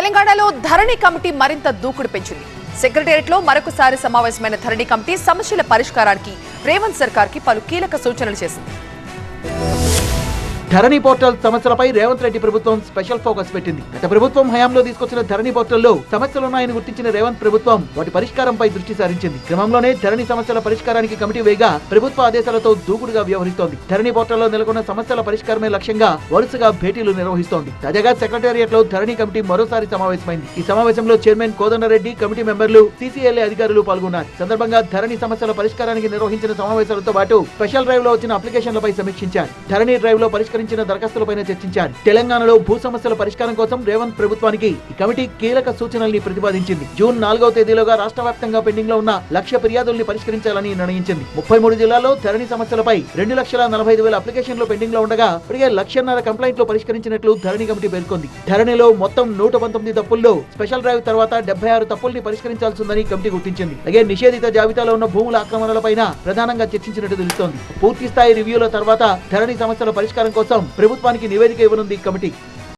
తెలంగాణలో ధరణి కమిటీ మరింత దూకుడు పెంచింది. సెక్రటేరియట్లో మరొకసారి సమావేశమైన ధరణి కమిటీ సమస్యల పరిష్కారానికి రేవంత్ సర్కార్కి పలు కీలక సూచనలు చేసింది. ధరణి పోర్టల్ సమస్యలపై రేవంత్ రెడ్డి ప్రభుత్వం స్పెషల్ ఫోకస్ పెట్టింది. గత ప్రభుత్వం హయాంలో తీసుకొచ్చిన ధరణి పోర్టల్లో సమస్యలున్నాయని గుర్తించిన రేవంత్ ప్రభుత్వం వాటి పరిష్కారంపై దృష్టి సారించింది. క్రమంలోనే ధరణి సమస్యల పరిష్కారానికి కమిటీ వేగా ప్రభుత్వ ఆదేశాలతో దూకుడుగా వ్యవహరిస్తోంది. ధరణి పోర్టల్లో నెలకొన్న సమస్యల పరిష్కారమే లక్ష్యంగా వరుసగా భేటీలు నిర్వహిస్తోంది. తాజాగా సెక్రటేరియట్లో ధరణి కమిటీ మరోసారి సమావేశమైంది. ఈ సమావేశంలో చైర్మన్ కోదండరెడ్డి కమిటీ మెంబర్లు సీసీఎల్ఏ అధికారులు పాల్గొన్నారు. సందర్భంగా ధరణి సమస్యల పరిష్కారానికి నిర్వహించిన సమావేశాలతో పాటు స్పెషల్ డ్రైవ్లో వచ్చిన అప్లికేషన్లపై సమీక్షించారు. ధరణి డ్రైవ్లో పరిష్కరించిన దరఖాస్తులపైన చర్చించారు. తెలంగాణలో భూ సమస్యల పరిష్కారం కోసం రేవంత్ ప్రభుత్వానికి ఈ కమిటీ కీలక సూచనల్ని ప్రతిపాదించింది. జూన్ నాలుగవ తేదీలోగా రాష్ట్ర వ్యాప్తంగా పెండింగ్లో ఉన్న లక్ష ఫిర్యాదుల్ని పరిష్కరించాలని నిర్ణయించింది. ముప్పై మూడు జిల్లాల్లో ధరణి సమస్యలపై రెండు లక్షల నలభై ఐదు వేల అప్లికేషన్లు పెండింగ్లో ఉండగా ఇప్పటికే లక్షన్నర కంప్లైంట్లు పరిష్కరించినట్లు ధరణి కమిటీ పేర్కొంది. ధరణిలో మొత్తం నూట పంతొమ్మిది తప్పుల్లో స్పెషల్ డ్రైవ్ తర్వాత డెబ్బై ఆరు తప్పుల్ని పరిష్కరించాల్సిందని కమిటీ గుర్తించింది. అలాగే నిషేధిత జాబితాలో ఉన్న భూముల ఆక్రమణలపై ప్రధానంగా చర్చించినట్టు తెలుస్తోంది. పూర్తి స్థాయి రివ్యూల తర్వాత ధరణి సమస్యల పరిష్కారం కోసం ప్రభుత్వానికి నివేదిక ఇవ్వనుంది కమిటీ.